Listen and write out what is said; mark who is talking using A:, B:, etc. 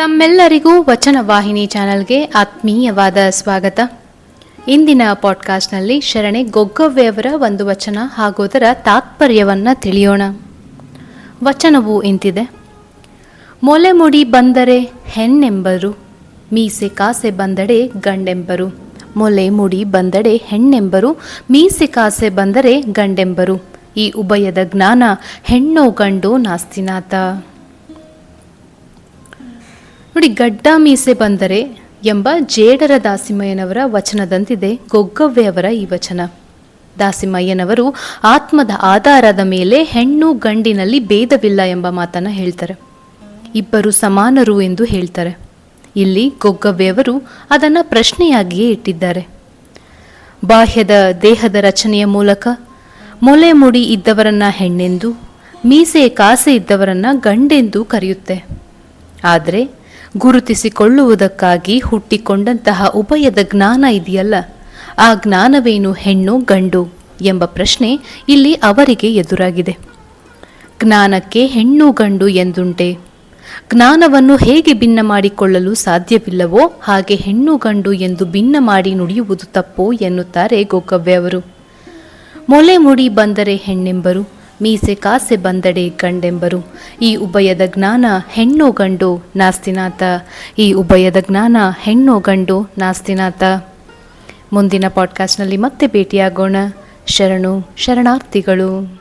A: ತಮ್ಮೆಲ್ಲರಿಗೂ ವಚನ ವಾಹಿನಿ ಚಾನೆಲ್ಗೆ ಆತ್ಮೀಯವಾದ ಸ್ವಾಗತ. ಇಂದಿನ ಪಾಡ್ಕಾಸ್ಟ್ನಲ್ಲಿ ಶರಣೆ ಗೊಗ್ಗವ್ಯವರ ಒಂದು ವಚನ ಹಾಗೂ ಅದರ ತಾತ್ಪರ್ಯವನ್ನು ತಿಳಿಯೋಣ. ವಚನವು ಇಂತಿದೆ. ಮೊಲೆ ಮುಡಿ ಬಂದರೆ ಹೆಣ್ಣೆಂಬರು, ಮೀಸೆ ಕಾಸೆ ಬಂದಡೆ ಗಂಡೆಂಬರು, ಮೊಲೆ ಮುಡಿ ಬಂದಡೆ ಹೆಣ್ಣೆಂಬರು, ಮೀಸೆ ಕಾಸೆ ಬಂದರೆ ಗಂಡೆಂಬರು, ಈ ಉಭಯದ ಜ್ಞಾನ ಹೆಣ್ಣೋ ಗಂಡೋ ನಾಸ್ತಿನಾಥ. ನೋಡಿ ಗಡ್ಡ ಮೀಸೆ ಬಂದರೆ ಎಂಬ ಜೇಡರ ದಾಸಿಮಯ್ಯನವರ ವಚನದಂತಿದೆ ಗೊಗ್ಗವ್ವೆಯವರ ಈ ವಚನ. ದಾಸಿಮಯ್ಯನವರು ಆತ್ಮದ ಆಧಾರದ ಮೇಲೆ ಹೆಣ್ಣು ಗಂಡಿನಲ್ಲಿ ಭೇದವಿಲ್ಲ ಎಂಬ ಮಾತನ್ನು ಹೇಳ್ತಾರೆ. ಇಬ್ಬರು ಸಮಾನರು ಎಂದು ಹೇಳ್ತಾರೆ. ಇಲ್ಲಿ ಗೊಗ್ಗವ್ಯವರು ಅದನ್ನು ಪ್ರಶ್ನೆಯಾಗಿಯೇ ಇಟ್ಟಿದ್ದಾರೆ. ಬಾಹ್ಯದ ದೇಹದ ರಚನೆಯ ಮೂಲಕ, ಮೊಲೆ ಮುಡಿ ಇದ್ದವರನ್ನ ಹೆಣ್ಣೆಂದು, ಮೀಸೆ ಕಾಸೆ ಇದ್ದವರನ್ನ ಗಂಡೆಂದು ಕರೆಯುತ್ತೆ. ಆದರೆ ಗುರುತಿಸಿಕೊಳ್ಳುವುದಕ್ಕಾಗಿ ಹುಟ್ಟಿಕೊಂಡಂತಹ ಉಭಯದ ಜ್ಞಾನ ಇದೆಯಲ್ಲ? ಆ ಜ್ಞಾನವೇನು ಹೆಣ್ಣು ಗಂಡು ಎಂಬ ಪ್ರಶ್ನೆ ಇಲ್ಲಿ ಅವರಿಗೆ ಎದುರಾಗಿದೆ. ಜ್ಞಾನಕ್ಕೆ ಹೆಣ್ಣು ಗಂಡು ಎಂದುಂಟೆ? ಜ್ಞಾನವನ್ನು ಹೇಗೆ ಭಿನ್ನ ಮಾಡಿಕೊಳ್ಳಲು ಸಾಧ್ಯವಿಲ್ಲವೋ ಹಾಗೆ ಹೆಣ್ಣು ಗಂಡು ಎಂದು ಭಿನ್ನ ಮಾಡಿ ನುಡಿಯುವುದು ತಪ್ಪು ಎನ್ನುತ್ತಾರೆ ಗೋಕವ್ಯ ಅವರು. ಮೊಲೆ ಮುಡಿ ಬಂದರೆ ಹೆಣ್ಣೆಂಬರು. ಮೀಸೆ ಕಾಸೆ ಬಂದಡೆ ಗಂಡೆಂಬರು ಈ ಉಭಯದ ಜ್ಞಾನ ಹೆಣ್ಣು ಗಂಡು ನಾಸ್ತಿನಾಥ. ಈ ಉಭಯದ ಜ್ಞಾನ ಹೆಣ್ಣು ಗಂಡು ನಾಸ್ತಿನಾಥ. ಮುಂದಿನ ಪಾಡ್ಕಾಸ್ಟ್ನಲ್ಲಿ ಮತ್ತೆ ಭೇಟಿಯಾಗೋಣ. ಶರಣು, ಶರಣಾರ್ಥಿಗಳು.